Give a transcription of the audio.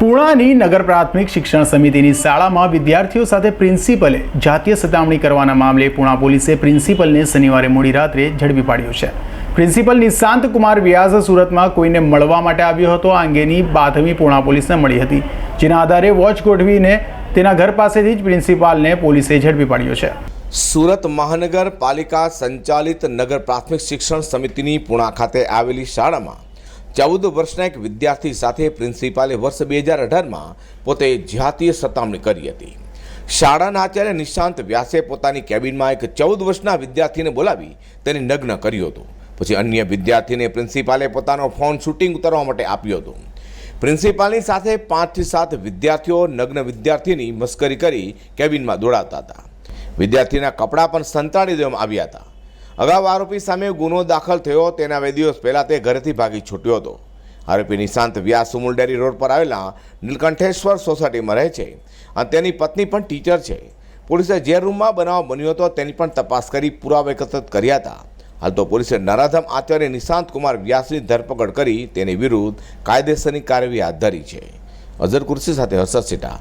પૂર્ણાની નગર પ્રાથમિક શિક્ષણ સમિતિની શાળામાં વિદ્યાર્થીઓ સાથે પ્રિન્સિપલે જાતીય સતામણી કરવાના મામલે પૂણા પોલીસે પ્રિન્સિપલને શનિવારે મોડી રાત્રે ઝડપી પાડ્યો છે. પ્રિન્સિપલ નિશાંત કુમાર વ્યાસ સુરતમાં કોઈને મળવા માટે આવ્યો હતો, આ અંગેની બાતમી પૂણા પોલીસને મળી હતી. જેના આધારે વોચ ગોઠવીને તેના ઘર પાસેથી જ પ્રિન્સિપાલને પોલીસે ઝડપી પાડ્યો છે. સુરત મહાનગરપાલિકા સંચાલિત નગર પ્રાથમિક શિક્ષણ સમિતિની પુણા ખાતે આવેલી શાળામાં ચૌદ વર્ષના એક વિદ્યાર્થી સાથે પ્રિન્સિપાલે વર્ષ બે હજાર અઢારમાં પોતે જાતીય સતામણી કરી હતી. શાળાના આચાર્ય નિશાંત વ્યાસે પોતાની કેબિનમાં એક ચૌદ વર્ષના વિદ્યાર્થીને બોલાવી તેને નગ્ન કર્યો હતો. પછી અન્ય વિદ્યાર્થીને પ્રિન્સિપાલે પોતાનો ફોન શૂટિંગ ઉતારવા માટે આપ્યો હતો. પ્રિન્સિપાલની સાથે પાંચથી સાત વિદ્યાર્થીઓ નગ્ન વિદ્યાર્થીની મસ્કરી કરી કેબિનમાં દોડાવતા હતા. વિદ્યાર્થીના કપડાં પણ સંતાડી દેવામાં આવ્યા હતા. અગાઉ આરોપી સામે ગુનો દાખલ થયો. તેના બે દિવસ પહેલાં તે ઘરેથી ભાગી છૂટ્યો હતો. આરોપી નિશાંત વ્યાસ સુમુલ ડેરી રોડ પર આવેલા નીલકંઠેશ્વર સોસાયટીમાં રહે છે અને તેની પત્ની પણ ટીચર છે. પોલીસે જે રૂમમાં બનાવ બન્યો હતો તેની પણ તપાસ કરી પુરાવા એકત્રિત કર્યા હતા. હાલ તો પોલીસે નરાધમ આચાર્ય નિશાંત કુમાર વ્યાસની ધરપકડ કરી તેની વિરુદ્ધ કાયદેસરની કાર્યવાહી હાથ ધરી છે. અઝર કુર્સી સાથે હર્ષદ સિટા.